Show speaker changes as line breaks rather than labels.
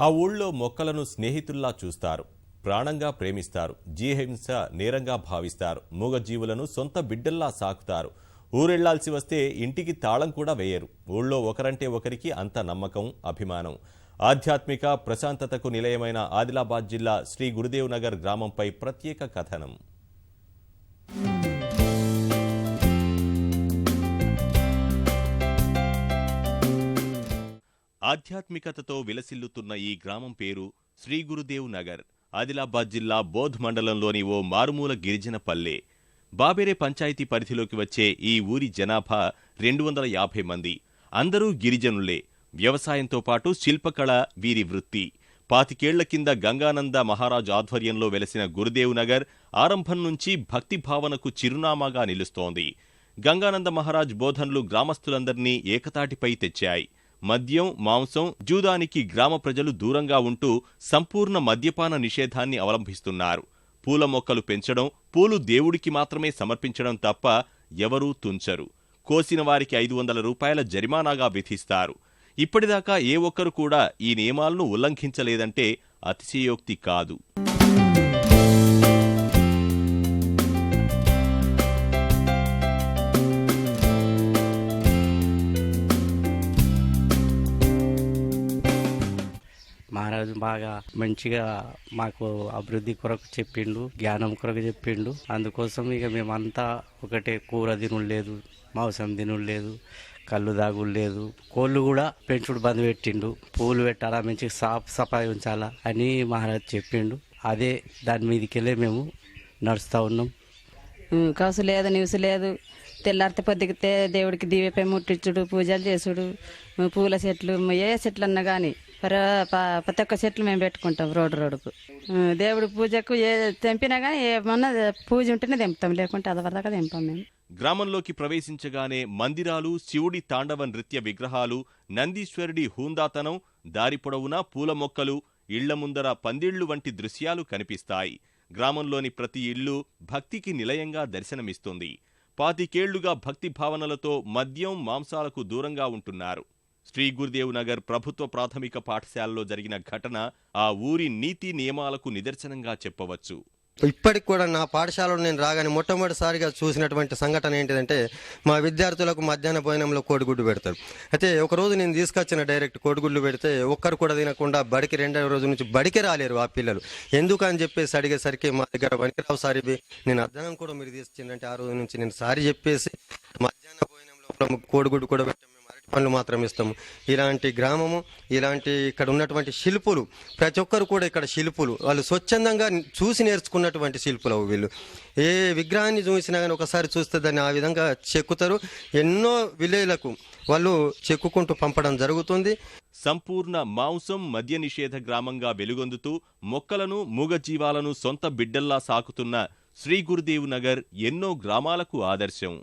ఆ ఊళ్ళో మొక్కలను స్నేహితుల్లా చూస్తారు. ప్రాణంగా ప్రేమిస్తారు. జీహింస నేరంగా భావిస్తారు. మూగజీవులను సొంత బిడ్డల్లా సాకుతారు. ఊరెళ్ళాల్సి వస్తే ఇంటికి తాళం కూడా వేయరు. ఊళ్ళో ఒకరంటే ఒకరికి అంత నమ్మకం అభిమానం. ఆధ్యాత్మిక ప్రశాంతతకు నిలయమైన ఆదిలాబాద్ జిల్లా శ్రీ గురుదేవ్ నగర్ గ్రామంపై ప్రత్యేక కథనం. ఆధ్యాత్మికతతో విలసిల్లుతున్న ఈ గ్రామం పేరు శ్రీ గురుదేవ్ నగర్. ఆదిలాబాద్ జిల్లా బోధ్ మండలంలోని ఓ మారుమూల గిరిజన పల్లె. బాబేరే పంచాయతీ పరిధిలోకి వచ్చే ఈ ఊరి జనాభా రెండు వందల యాభై మంది. అందరూ గిరిజనులే. వ్యవసాయంతో పాటు శిల్పకళ వీరి వృత్తి. పాతికేళ్ళ కింద గంగానంద మహారాజ్ ఆధ్వర్యంలో వెలసిన గురుదేవ్ నగర్ ఆరంభం నుంచి భక్తి భావనకు చిరునామాగా నిలుస్తోంది. గంగానంద మహారాజ్ బోధనలు గ్రామస్తులందరినీ ఏకతాటిపై తెచ్చాయి. మద్యం మాంసం జూదానికి గ్రామ ప్రజలు దూరంగా ఉంటూ సంపూర్ణ మద్యపాన నిషేధాన్ని అవలంబిస్తున్నారు పూల మొక్కలు పెంచడం పూలు దేవుడికి మాత్రమే సమర్పించడం తప్ప ఎవరూ తుంచరు. కోసిన వారికి ఐదు వందల రూపాయల జరిమానాగా విధిస్తారు. ఇప్పటిదాకా ఏ ఒక్కరు కూడా ఈ నియమాలను ఉల్లంఘించలేదంటే అతిశయోక్తి కాదు.
మహారాజు బాగా మంచిగా మాకు అభివృద్ధి కొరకు చెప్పిండు జ్ఞానం కొరకు చెప్పిండు. అందుకోసం ఇక మేమంతా ఒకటే కూర తినుడు లేదు మాంసం తినుడు లేదు కళ్ళు దాగుడు లేదు కోళ్ళు కూడా పెంచుడు బంద్ పెట్టిండు. పూలు పెట్టాలా మంచిగా సాఫ్ సఫాయి ఉంచాలా అని మహారాజు చెప్పిండు. అదే దాని మీదకెళ్ళే మేము నడుస్తూ ఉన్నాం.
కాసు లేదు నివసు లేదు. తెల్లారితే పొద్దుకితే దేవుడికి దీవెపై ముట్టించుడు పూజలు చేసుడు. పూల చెట్లు ఏ చెట్లు అన్నా కానీ ప్రతి ఒక్క చెట్లు మేము పెట్టుకుంటాం రోడ్డు రోడ్డుకు. దేవుడి పూజకు ఏ తెంపినా కానీ ఏమన్నా పూజ ఉంటేనే తెంపుతాం లేకుంటే అదవరదాకా తెంపాం మేము.
గ్రామంలోకి ప్రవేశించగానే మందిరాలు శివుడి తాండవ నృత్య విగ్రహాలు నందీశ్వరుడి హూందాతనం దారి పొడవునా పూల మొక్కలు ఇళ్ళ ముందర పందిళ్ళు వంటి దృశ్యాలు కనిపిస్తాయి. గ్రామంలోని ప్రతి ఇల్లు భక్తికి నిలయంగా దర్శనమిస్తుంది. పాతికేళ్ళుగా భక్తి భావనలతో మద్యం మాంసాలకు దూరంగా ఉంటున్నారు. శ్రీ గురుదేవ్ నగర్ ప్రభుత్వ ప్రాథమిక పాఠశాలలో జరిగిన ఘటన ఆ ఊరి నీతి నియమాలకు నిదర్శనంగా చెప్పవచ్చు.
ఇప్పటికి కూడా నా పాఠశాలలో నేను రాగానే మొట్టమొదటిసారిగా చూసినటువంటి సంఘటన ఏంటిదంటే మా విద్యార్థులకు మధ్యాహ్న భోజనంలో కోడిగుడ్డు పెడతారు. అయితే ఒక రోజు నేను తీసుకొచ్చిన డైరెక్ట్ కోడిగుడ్లు పెడితే ఒక్కరు కూడా తినకుండా బడికి రెండవ రోజు నుంచి బడికి రాలేరు ఆ పిల్లలు. ఎందుకు అని చెప్పేసి అడిగేసరికి మా దగ్గర వనికిరావు సారి నేను అర్థనం కూడా మీరు తీసుకొచ్చిందంటే ఆ రోజు నుంచి నేను సారి చెప్పేసి మధ్యాహ్న భోజనంలో కోడిగుడ్డు కూడా పెట్టాము. పనులు మాత్రం ఇస్తాము ఇలాంటి గ్రామము ఇలాంటి ఇక్కడ ఉన్నటువంటి శిల్పులు ప్రతి ఒక్కరు కూడా ఇక్కడ శిల్పులు. వాళ్ళు స్వచ్ఛందంగా చూసి నేర్చుకున్నటువంటి శిల్పులు అవి వీళ్ళు. ఏ విగ్రహాన్ని చూసినా కానీ ఒకసారి చూస్తే దాన్ని ఆ విధంగా చెక్కుతారు. ఎన్నో విలేజ్లకు వాళ్ళు చెక్కుకుంటూ పంపడం జరుగుతుంది.
సంపూర్ణ మాంసం మద్య నిషేధ గ్రామంగా వెలుగొందుతూ మొక్కలను మూగజీవాలను సొంత బిడ్డల్లా సాకుతున్న శ్రీ గురుదేవ్ నగర్ ఎన్నో గ్రామాలకు ఆదర్శం.